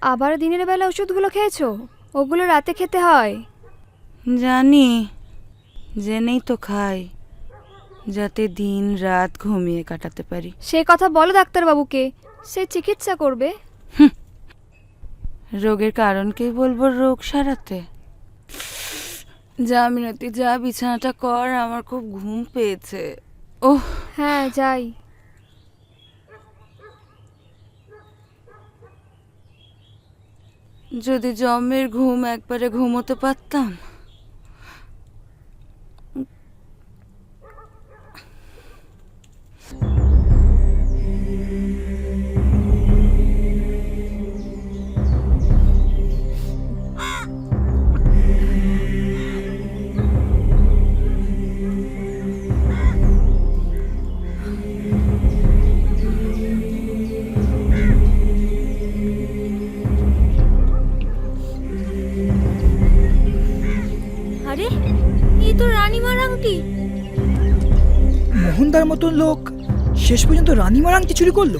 আবার দিনের বেলা ওষুধগুলো খেয়েছো? ওগুলো রাতে খেতে হয়। জানি। জেনেই তো খাই যাতে দিন রাত ঘুমিয়ে কাটাতে পারি। সে কথা বলো ডাক্তারবাবুকে সে চিকিৎসা করবে। রোগের কারণকে বলব রোগ সারাতে? যা মিনতি যা বিছানাটা কর আমার খুব ঘুম পেয়েছে। ওহ। হ্যাঁ যাই। যদি জমের ঘুম একবারে ঘুমোতে পারতাম? আরে এই তো রানীমার আংটি। মোহনদার মতন লোক? শেষ পর্যন্ত রানীমার আংটি চুরি করল?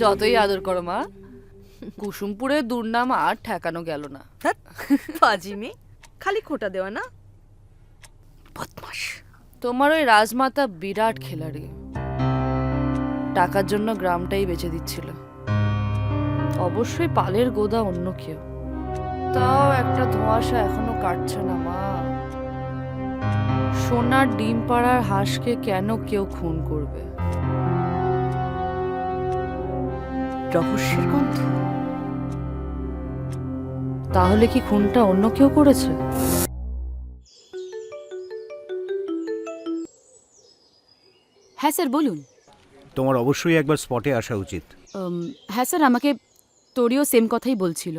যতই আদর করো মা। কুসুমপুরের দুর্নাম আর ঠেকানো গেল না। ফাজিমি খালি খোটা দেওয়া না। বদমাস তোমার ওই রাজমাতা বিরাট খেলাড়ি। টাকার জন্য গ্রামটাই বেচে দিচ্ছিল। অবশ্যই পালের গোদা অন্য কেউ। তাও একটা ধোঁয়াশা এখনও কাটছে না মা। সোনার ডিম পাড়ার হাঁসকে কেন কেউ খুন করবে? রহস্যের গন্ধ। তাহলে কি খুনটা অন্য কেউ করেছে? হ্যাঁ স্যার বলুন। তোমার অবশ্যই একবার স্পটে আসা উচিত। হ্যাঁ স্যার আমাকে তোরিও সেম কথাই বলছিল।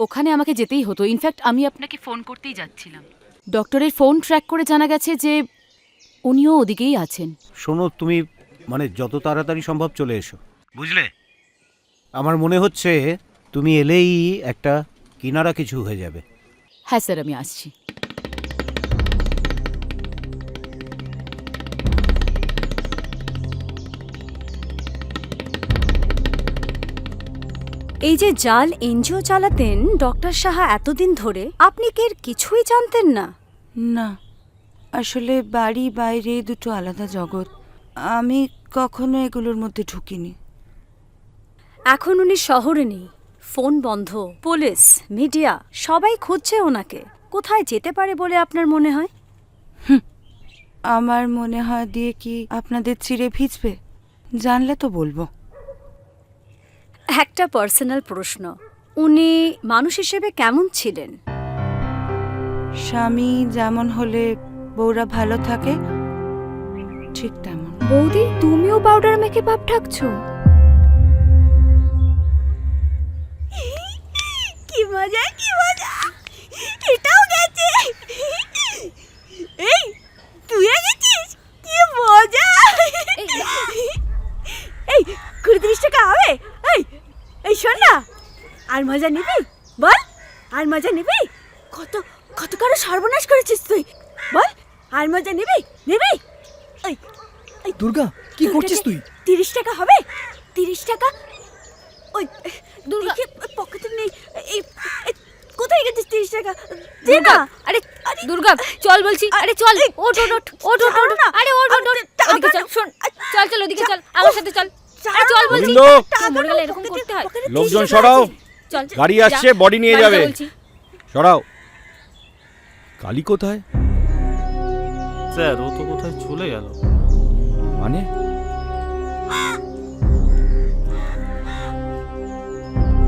ওখানে আমাকে যেতেই হতো। ইনফ্যাক্ট আমি আপনাকে ফোন করতেই যাচ্ছিলাম। ডক্টরের ফোন ট্র্যাক করে জানা গেছে যে উনিও ওদিকেই আছেন। শোনো তুমি মানে যত তাড়াতাড়ি সম্ভব চলে এসো। বুঝলে? আমার মনে হচ্ছে তুমি এলেই একটা কিনারা কিছু হয়ে যাবে। হ্যাঁ স্যার আমি আসছি। এই যে জাল এনজিও চালাতেন ডক্টর সাহা এতদিন ধরে আপনি কি এর কিছুই জানতেন না? না আসলে বাড়ি বাইরে দুটো আলাদা জগৎ। আমি কখনো এগুলোর মধ্যে ঢুকিনি। এখন উনি শহরে নেই ফোন বন্ধ পুলিশ মিডিয়া সবাই খুঁজছে ওনাকে। কোথায় যেতে পারে বলে আপনার মনে হয়? আমার মনে হয় দিয়ে কি আপনাদের চিড়ে ভিজবে? জানলে তো বলব। একটা পার্সোনাল প্রশ্ন। উনি মানুষ হিসেবে কেমন ছিলেন? স্বামী যেমন হলে বউরা ভালো থাকে ঠিক তেমন। বৌদি তুমিও পাউডার মেখে পাপ ঠাকছো শোন না। আর মজা নিবি? বল আর মজা নিবি? কত কত কারও সর্বনাশ করেছিস তুই। বল আর মজা নিবি? নিবি? এই এই দুর্গা কি করছিস তুই? তিরিশ টাকা হবে? তিরিশ টাকা? ওই দুর্গা। পকেটে নেই। এই কোথায় গেছিস তিরিশ টাকা? দে না। আরে দুর্গা চল বলছি। আরে চল ওঠ ওঠ ওঠ ওঠ না। আরে ওঠ ওঠ ওঠ। ওদিকে চল শোন চল চল ওদিকে চল। আমার সাথে চল। আরে চল বলছি। গোবিন্দ! তো মরে গেলে এরকম করতে হয়। লোকজন সরাও। চল গাড়ি যা, আসছে বডি নিয়ে যাবে। বলছি। সরাও। কালী কোথায়? স্যার ও তো কোথায় চলে গেল। মানে?